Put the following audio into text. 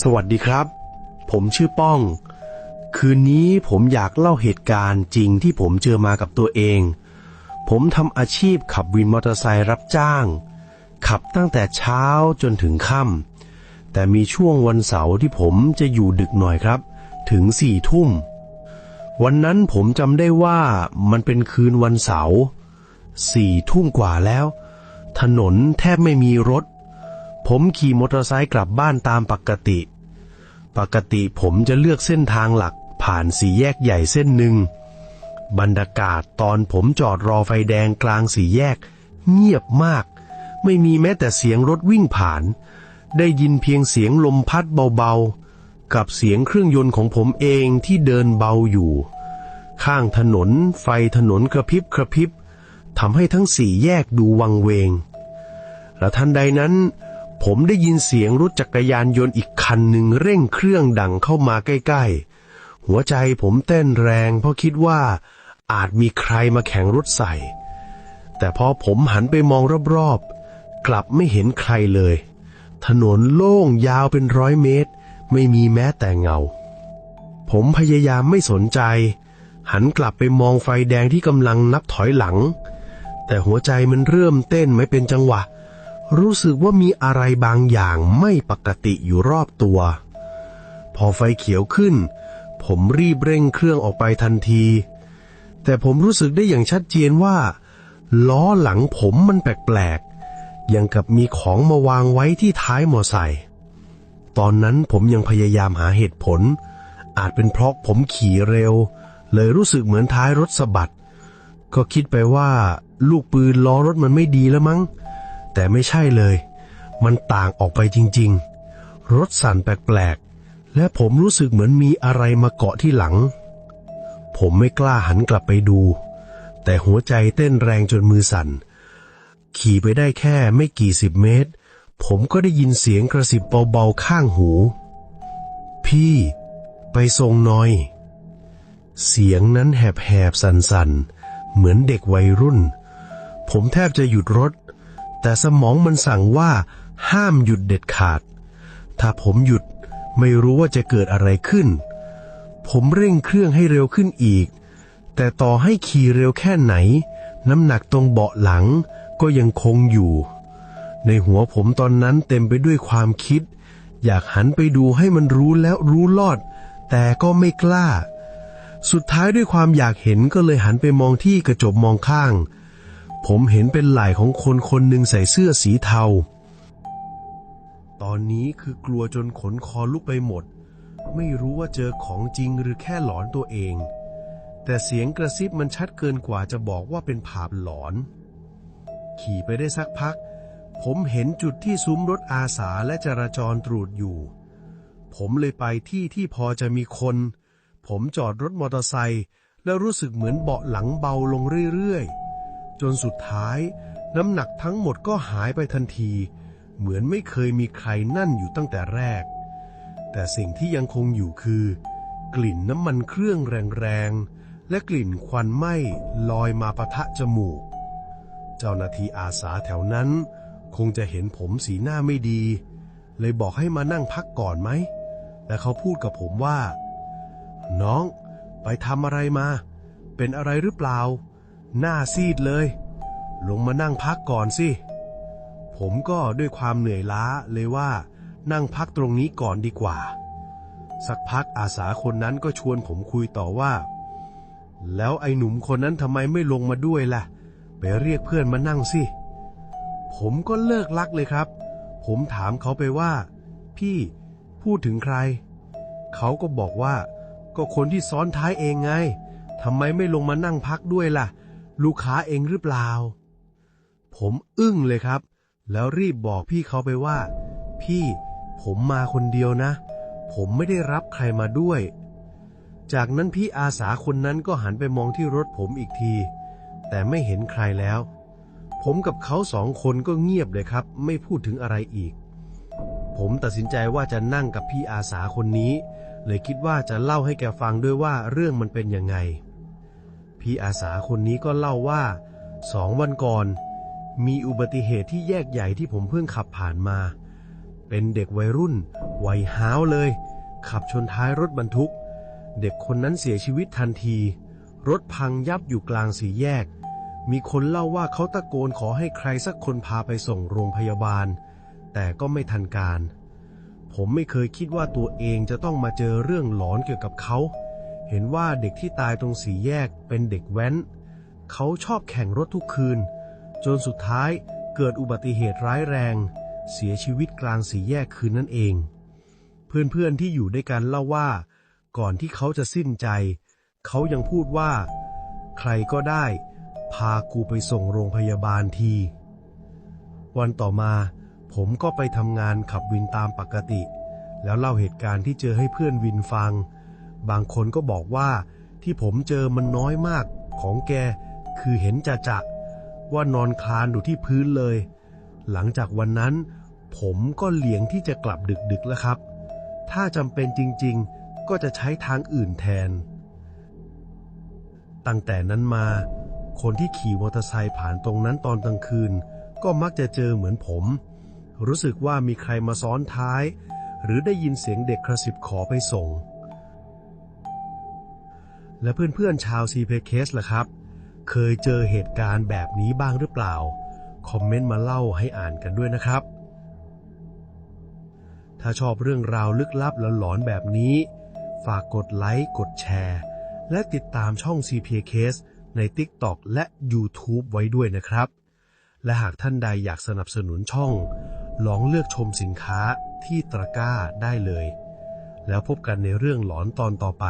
สวัสดีครับ ผมชื่อป้อง คืนนี้ผมอยากเล่าเหตุการณ์จริงที่ผมเจอมากับตัวเอง ผมทำอาชีพขับวินมอเตอร์ไซค์รับจ้าง ขับตั้งแต่เช้าจนถึงค่ำแต่มีช่วงวันเสาร์ที่ผมจะอยู่ดึกหน่อยครับ ถึงสี่ทุ่ม วันนั้นผมจำได้ว่ามันเป็นคืนวันเสาร์สี่ทุ่มกว่าแล้ว ถนนแทบไม่มีรถ ผมขี่มอเตอร์ไซค์กลับบ้านตามปกติ ปกติผมจะเลือกเส้นทางหลักผ่านสี่แยกใหญ่เส้นหนึ่ง บรรยากาศตอนผมจอดรอไฟแดงกลางสี่แยก เงียบมาก ไม่มีแม้แต่เสียงรถวิ่งผ่าน ได้ยินเพียงเสียงลมพัดเบาๆ กับเสียงเครื่องยนต์ของผมเองที่เดินเบาอยู่ ข้างถนนไฟถนนกระพริบกระพริบทำให้ทั้งสี่แยกดูวังเวง และทันใดนั้น ผมได้ยินเสียงรถจักรยานยนต์อีกคันหนึ่งเร่งเครื่องดังเข้ามาใกล้ๆ หัวใจผมเต้นแรงเพราะคิดว่าอาจมีใครมาแข่งรถใส่ แต่พอผมหันไปมองรอบๆ กลับไม่เห็นใครเลย ถนนโล่งยาวเป็นร้อยเมตร ไม่มีแม้แต่เงา ผมพยายามไม่สนใจ หันกลับไปมองไฟแดงที่กำลังนับถอยหลัง แต่หัวใจมันเริ่มเต้นไม่เป็นจังหวะ รู้สึกว่ามีอะไรบางอย่างไม่ปกติอยู่รอบตัว พอไฟเขียวขึ้น ผมรีบเร่งเครื่องออกไปทันที แต่ผมรู้สึกได้อย่างชัดเจนว่า ล้อหลังผมมันแปลกๆอย่างกับมีของมาวางไว้ที่ท้ายมอไซค์ตอนนั้นผมยังพยายามหาเหตุผล อาจเป็นเพราะผมขี่เร็ว เลยรู้สึกเหมือนท้ายรถสะบัด ก็คิดไปว่า ลูกปืนล้อรถมันไม่ดีแล้วมั้ง แต่ไม่ใช่เลย มันต่างออกไปจริงๆ รถสั่นแปลกๆ และผมรู้สึกเหมือนมีอะไรมาเกาะที่หลัง ผมไม่กล้าหันกลับไปดู แต่หัวใจเต้นแรงจนมือสั่น ขี่ไปได้แค่ไม่กี่สิบเมตร ผมก็ได้ยินเสียงกระสิบเบาๆข้างหู พี่ ไปส่งหน่อย เสียงนั้นแหบๆ สั่นๆ เหมือนเด็กวัยรุ่น ผมแทบจะหยุดรถ แต่สมองมันสั่งว่าห้ามหยุดเด็ดขาด ถ้าผมหยุดไม่รู้ว่าจะเกิดอะไรขึ้น ผมเร่งเครื่องให้เร็วขึ้นอีก แต่ต่อให้ขี่เร็วแค่ไหน น้ำหนักตรงเบาะหลังก็ยังคงอยู่ ในหัวผมตอนนั้นเต็มไปด้วยความคิด อยากหันไปดูให้มันรู้แล้วรู้รอด แต่ก็ไม่กล้า สุดท้ายด้วยความอยากเห็นก็เลยหันไปมองที่กระจกมองข้าง ผมเห็นเป็นไหล่ของคนคนหนึ่งใส่เสื้อสีเทา ตอนนี้คือกลัวจนขนคอลุกไปหมด ไม่รู้ว่าเจอของจริงหรือแค่หลอนตัวเอง แต่เสียงกระซิบมันชัดเกินกว่าจะบอกว่าเป็นภาพหลอน ขี่ไปได้สักพัก ผมเห็นจุดที่ซุ้มรถอาสาและจราจรตรูดอยู่ ผมเลยไปที่ที่พอจะมีคน ผมจอดรถมอเตอร์ไซค์แล้วรู้สึกเหมือนเบาะหลังเบาลงเรื่อยๆ จนสุดท้าย น้ำหนักทั้งหมดก็หายไปทันที เหมือนไม่เคยมีใครนั่นอยู่ตั้งแต่แรก แต่สิ่งที่ยังคงอยู่คือ กลิ่นน้ำมันเครื่องแรงๆ และกลิ่นควันไหม้ลอยมาปะทะจมูก เจ้าหน้าที่อาสาแถวนั้น คงจะเห็นผมสีหน้าไม่ดี เลยบอกให้มานั่งพักก่อนไหมและเขาพูดกับผมว่า น้อง ไปทำอะไรมา เป็นอะไรหรือเปล่า หน้าซีดเลย ลงมานั่งพักก่อนสิ ผมก็ด้วยความเหนื่อยล้าเลยว่า นั่งพักตรงนี้ก่อนดีกว่า สักพักอาสาคนนั้นก็ชวนผมคุยต่อว่า แล้วไอ้หนุ่มคนนั้นทำไมไม่ลงมาด้วยล่ะ ไปเรียกเพื่อนมานั่งสิ ผมก็เลิกลักเลยครับ ผมถามเขาไปว่า พี่พูดถึงใคร เขาก็บอกว่า ก็คนที่ซ้อนท้ายเองไงทำไมไม่ลงมานั่งพักด้วยล่ะ ลูกค้าเองหรือเปล่า ผมอึ้งเลยครับ แล้วรีบบอกพี่เขาไปว่า พี่ผมมาคนเดียวนะ ผมไม่ได้รับใครมาด้วย จากนั้นพี่อาสาคนนั้นก็หันไปมองที่รถผมอีกที แต่ไม่เห็นใครแล้ว ผมกับเขาสองคนก็เงียบเลยครับ ไม่พูดถึงอะไรอีก ผมตัดสินใจว่าจะนั่งกับพี่อาสาคนนี้ เลยคิดว่าจะเล่าให้แกฟังด้วยว่าเรื่องมันเป็นยังไง พี่อาสาคนนี้ก็เล่าว่าสองวันก่อน มีอุบัติเหตุที่แยกใหญ่ที่ผมเพิ่งขับผ่านมา เป็นเด็กวัยรุ่นวัยห้าวเลย ขับชนท้ายรถบรรทุก เด็กคนนั้นเสียชีวิตทันที รถพังยับอยู่กลางสี่แยก มีคนเล่าว่าเขาตะโกนขอให้ใครสักคนพาไปส่งโรงพยาบาล แต่ก็ไม่ทันการ ผมไม่เคยคิดว่าตัวเองจะต้องมาเจอเรื่องหลอนเกี่ยวกับเขา เห็นว่าเด็กที่ตายตรงสี่แยกเป็นเด็กแว้น เขาชอบแข่งรถทุกคืน จนสุดท้ายเกิดอุบัติเหตุร้ายแรง เสียชีวิตกลางสี่แยกคืนนั่นเอง เพื่อนๆที่อยู่ด้วยกันเล่าว่า ก่อนที่เขาจะสิ้นใจ เขายังพูดว่า ใครก็ได้ พากูไปส่งโรงพยาบาลที วันต่อมา ผมก็ไปทำงานขับวินตามปกติ แล้วเล่าเหตุการณ์ที่เจอให้เพื่อนวินฟัง บางคนก็บอกว่าที่ผมเจอมันน้อยมากของแกคือเห็นจะจะว่านอนคลานอยู่ที่พื้นเลย หลังจากวันนั้น ผมก็เหลียงที่จะกลับดึกๆแล้วครับ ถ้าจำเป็นจริงๆ ก็จะใช้ทางอื่นแทน ตั้งแต่นั้นมา คนที่ขี่มอเตอร์ไซค์ผ่านตรงนั้นตอนกลางคืน ก็มักจะเจอเหมือนผม รู้สึกว่ามีใครมาซ้อนท้าย หรือได้ยินเสียงเด็กกระสิบขอไปส่ง และเพื่อนๆชาวซีเพเคสล่ะครับ เคยเจอเหตุการณ์แบบนี้บ้างหรือเปล่า คอมเมนต์มาเล่าให้อ่านกันด้วยนะครับ ถ้าชอบเรื่องราวลึกลับและหลอนแบบนี้ ฝากกดไลค์กดแชร์ และติดตามช่อง CPA Case ใน TikTok และ YouTube ไว้ด้วยนะครับ และหากท่านใดอยากสนับสนุนช่อง ลองเลือกชมสินค้าที่ตะกร้าได้เลย แล้วพบกันในเรื่องหลอนตอนต่อไป